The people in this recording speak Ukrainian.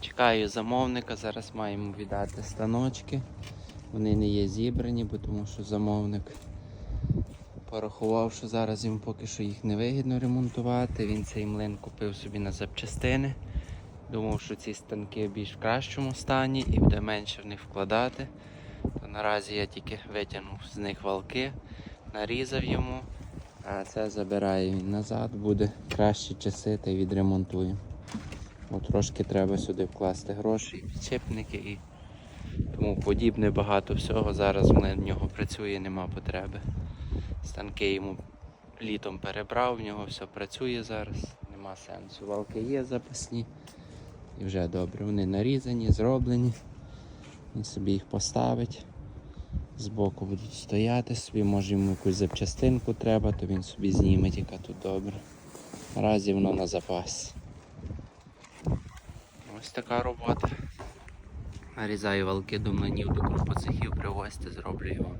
Чекаю замовника, зараз маємо віддати станочки. Вони не є зібрані, бо тому що замовник порахував, що зараз їм поки що їх не вигідно ремонтувати. Він цей млин купив собі на запчастини. Думав, що ці станки більш в кращому стані і буде менше в них вкладати. То наразі я тільки витягнув з них валки, нарізав йому, а це забирає він назад, буде кращі часи та відремонтуємо. Бо трошки треба сюди вкласти гроші, і підшипники і тому подібне багато всього. Зараз в нього працює, нема потреби. Станки йому літом перебрав, в нього все працює зараз, нема сенсу. Валки є запасні і вже добре. Вони нарізані, зроблені. Він собі їх поставить. Збоку будуть стояти собі, може йому якусь запчастинку треба, то він собі зніме, яка тут добре. Наразі воно на запасі. Ось така робота. Нарізаю валки до млинів, до крупоцехів привозьте, зроблю його